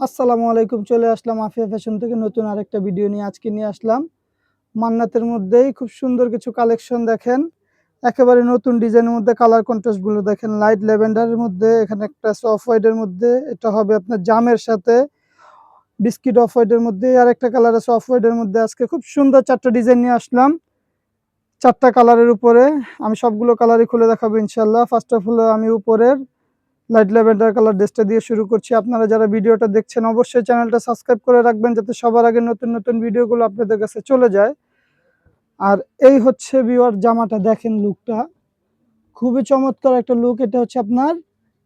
আসসালামু আলাইকুম, চলে আসলাম আফিয়া ফ্যাশন থেকে নতুন আরেকটা ভিডিও নিয়ে। আজকে নিয়ে আসলাম মান্নাতের মধ্যেই খুব সুন্দর কিছু কালেকশন দেখেন। একেবারে নতুন ডিজাইনের মধ্যে কালার কন্ট্রাস্টগুলো দেখেন। লাইট ল্যাভেন্ডারের মধ্যে, এখানে একটা অফ হোয়াইটের মধ্যে, এটা হবে আপনার জামের সাথে। বিস্কিট অফ হোয়াইটের মধ্যে আর একটা কালার আছে অফ হোয়াইটের মধ্যে। আজকে খুব সুন্দর চারটা ডিজাইন নিয়ে আসলাম। চারটা কালারের উপরে, আমি সবগুলো কালারই খুলে দেখাবো ইনশাল্লাহ ফার্স্ট অফ অল আমি উপরের লাইট ল্যাভেন্ডার কালার ড্রেসটা দিয়ে শুরু করছি। আপনারা যারা ভিডিওটা দেখছেন, অবশ্যই চ্যানেলটা সাবস্ক্রাইব করে রাখবেন যাতে সবার আগে নতুন নতুন ভিডিওগুলো আপনাদের কাছে চলে যায়। আর এই হচ্ছে বিওয়ার জামাটা, দেখেন লুকটা খুবই চমৎকার একটা লুক এটা হচ্ছে আপনার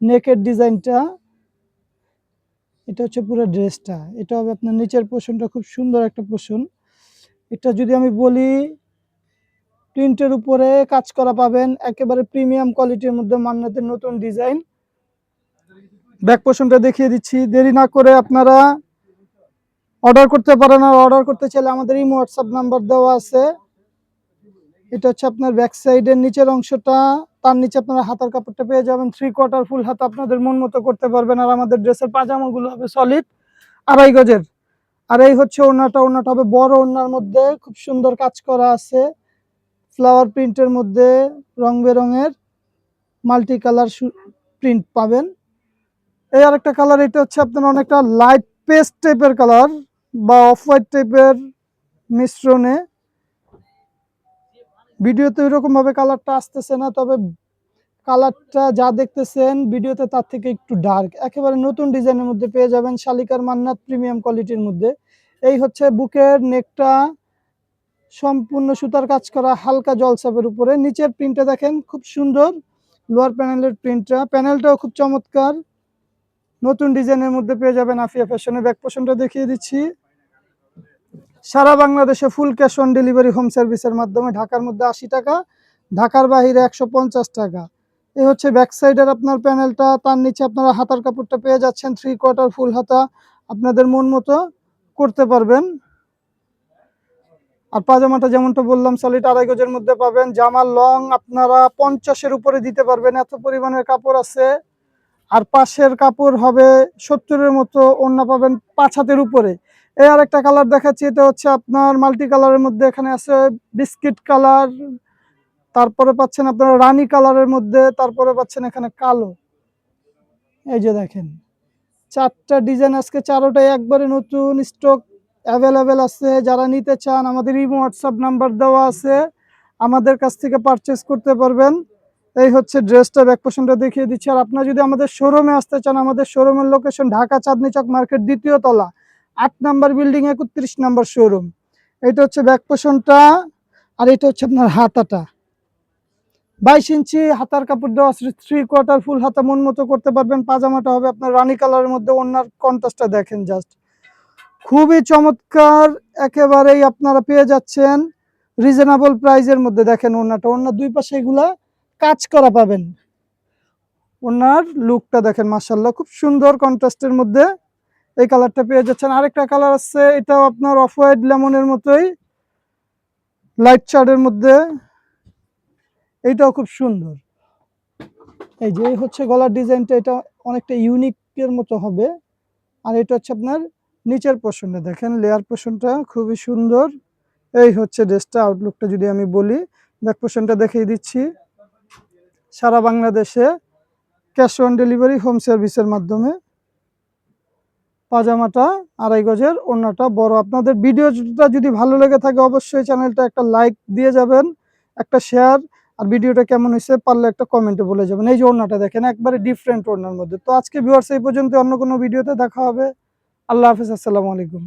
নেকের ডিজাইনটা এটা হচ্ছে পুরো ড্রেসটা এটা হবে আপনার নিচের পোষণটা খুব সুন্দর একটা পোষণ এটা যদি আমি বলি প্রিন্টের উপরে কাজ করা পাবেন। একেবারে প্রিমিয়াম কোয়ালিটির মধ্যে মান্নাতের নতুন ডিজাইন ব্যাক পোষণটা দেখিয়ে দিচ্ছি। দেরি না করে আপনারা অর্ডার করতে পারেন আর অর্ডার করতে চাইলে আমাদের এই হোয়াটসঅ্যাপ নাম্বার দেওয়া আছে। এটা হচ্ছে আপনার ব্যাক সাইডের নিচের অংশটা। তার নিচে আপনারা হাতার কাপড়টা পেয়ে যাবেন। থ্রি কোয়ার্টার ফুল হাত আপনাদের মন মতো করতে পারবেন আর আমাদের ড্রেসের পাজামাগুলো হবে সলিড আড়াই গজের। আর এই হচ্ছে ওড়নাটা। ওড়নাটা হবে বড় ওড়নার মধ্যে খুব সুন্দর কাজ করা আছে। ফ্লাওয়ার প্রিন্টের মধ্যে রং বেরঙের মাল্টি কালার প্রিন্ট পাবেন। এই আরেকটা কালার এটা হচ্ছে আপনার অনেকটা লাইট পেস্ট টাইপের কালার বা অফ হোয়াইট টাইপের মিশ্রণে। ভিডিওতে ওইরকম ভাবে কালারটা আসতেছে না, তবে কালারটা যা দেখতেছেন ভিডিওতে তার থেকে একটু ডার্ক একেবারে নতুন ডিজাইনের মধ্যে পেয়ে যাবেন শালিকার মান্নাত প্রিমিয়াম কোয়ালিটির মধ্যে। এই হচ্ছে বুকের নেকটা সম্পূর্ণ সুতার কাজ করা, হালকা জলসাপের উপরে। নিচের প্রিন্টটা দেখেন, খুব সুন্দর। লোয়ার প্যানেলের প্রিন্টটা প্যানেলটাও খুব চমৎকার। নতুন ডিজাইনের মধ্যে পেয়ে যাবেন আফিয়া ফ্যাশনের ব্যাক পোষণটা দেখিয়ে দিচ্ছি। সারা বাংলাদেশে full cash on delivery home সার্ভিসের মাধ্যমে ঢাকার মধ্যে আশি টাকা, ঢাকার বাহিরে একশো পঞ্চাশ টাকা। এই হচ্ছে ব্যাক সাইডের আপনার প্যানেলটা তার নিচে আপনারা হাতার কাপড়টা পেয়ে যাচ্ছেন থ্রি কোয়ার্টার ফুল হাতা আপনাদের মন মতো করতে পারবেন। আর পাজামাটা যেমনটা বললাম সলিড আড়াই গজের মধ্যে পাবেন। জামার লং আপনারা পঞ্চাশের উপরে দিতে পারবেন, এত পরিমাণের কাপড় আছে। আর পাশের কাপড় হবে সত্তরের মতো অন্য পাবেন পাঁচ হাতের উপরে। এই আর একটা কালার দেখাচ্ছি, এটা হচ্ছে আপনার মাল্টি কালারের মধ্যে, এখানে আছে বিস্কিট কালার তারপরে পাচ্ছেন আপনারা রানী কালারের মধ্যে, তারপরে পাচ্ছেন এখানে কালো। এই যে দেখেন, চারটা ডিজাইন আজকে, চারোটাই একবারে নতুন স্টক অ্যাভেলেবেল আছে। যারা নিতে চান, আমাদের ইমো হোয়াটসঅ্যাপ নাম্বার দেওয়া আছে, আমাদের কাছ থেকে পারচেস করতে পারবেন। এই হচ্ছে ড্রেসটা ব্যাক পোষণটা দেখিয়ে দিচ্ছি। আর আপনারা যদি আমাদের শোরুমে আসতে চান, আমাদের শোরুমের লোকেশন ঢাকা চাঁদনি চক মার্কেট দ্বিতীয় তলা, আট নাম্বার বিল্ডিং একত্রিশ নাম্বার শোরুম এটা হচ্ছে ব্যাক পোষণটা আর এটা হচ্ছে আপনার হাতাটা। বাইশ ইঞ্চি হাতার কাপড় দেওয়া থ্রি কোয়ার্টার ফুল হাতা, মন মতো করতে পারবেন। পাজামাটা হবে আপনার রানী কালারের মধ্যে, ওনার কন্টাসটা দেখেন জাস্ট খুবই চমৎকার, একেবারেই আপনারা পেয়ে যাচ্ছেন। রিজনেবল প্রাইজের মধ্যে দেখেন ওনাটা। ওনার দুই পাশে এগুলা কাজ করা পাবেন। ওনার লুকটা দেখেন মাসাল্লাহ খুব সুন্দর কন্ট্রাস্টের মধ্যে এই কালারটা পেয়ে যাচ্ছেন। আরেকটা কালার আছে, এটাও আপনার অফ হোয়াইট লেমনের মতোই, লাইট চার্টের মধ্যে। এইটাও খুব সুন্দর। এই যে হচ্ছে গলার ডিজাইনটা, এটা অনেকটা ইউনিকের মতো হবে। আর এটা হচ্ছে আপনার নিচের পোর্শনটা, দেখেন, লেয়ার পোর্শনটা খুবই সুন্দর। এই হচ্ছে ড্রেসটা, আউটলুকটা যদি আমি বলি, ব্যাক পোর্শনটা দেখিয়ে দিচ্ছি। সারা বাংলাদেশে ক্যাশ অন ডেলিভারি হোম সার্ভিসের মাধ্যমে পাজামাটা, আড়াই গজের অন্যটা বড়। আপনাদের ভিডিওটা যদি ভালো লেগে থাকে, অবশ্যই চ্যানেলটা একটা লাইক দিয়ে যাবেন, একটা শেয়ার, আর ভিডিওটা কেমন হয়েছে পারলে একটা কমেন্টে বলে যাবেন। এই যে ওড়নাটা দেখেন, একবারে ডিফারেন্ট ওড়নার মধ্যে। তো আজকে ভিউয়ার্স এই পর্যন্ত অন্য কোনো ভিডিওতে দেখা হবে। আল্লাহ হাফিজ, আসসালামু আলাইকুম।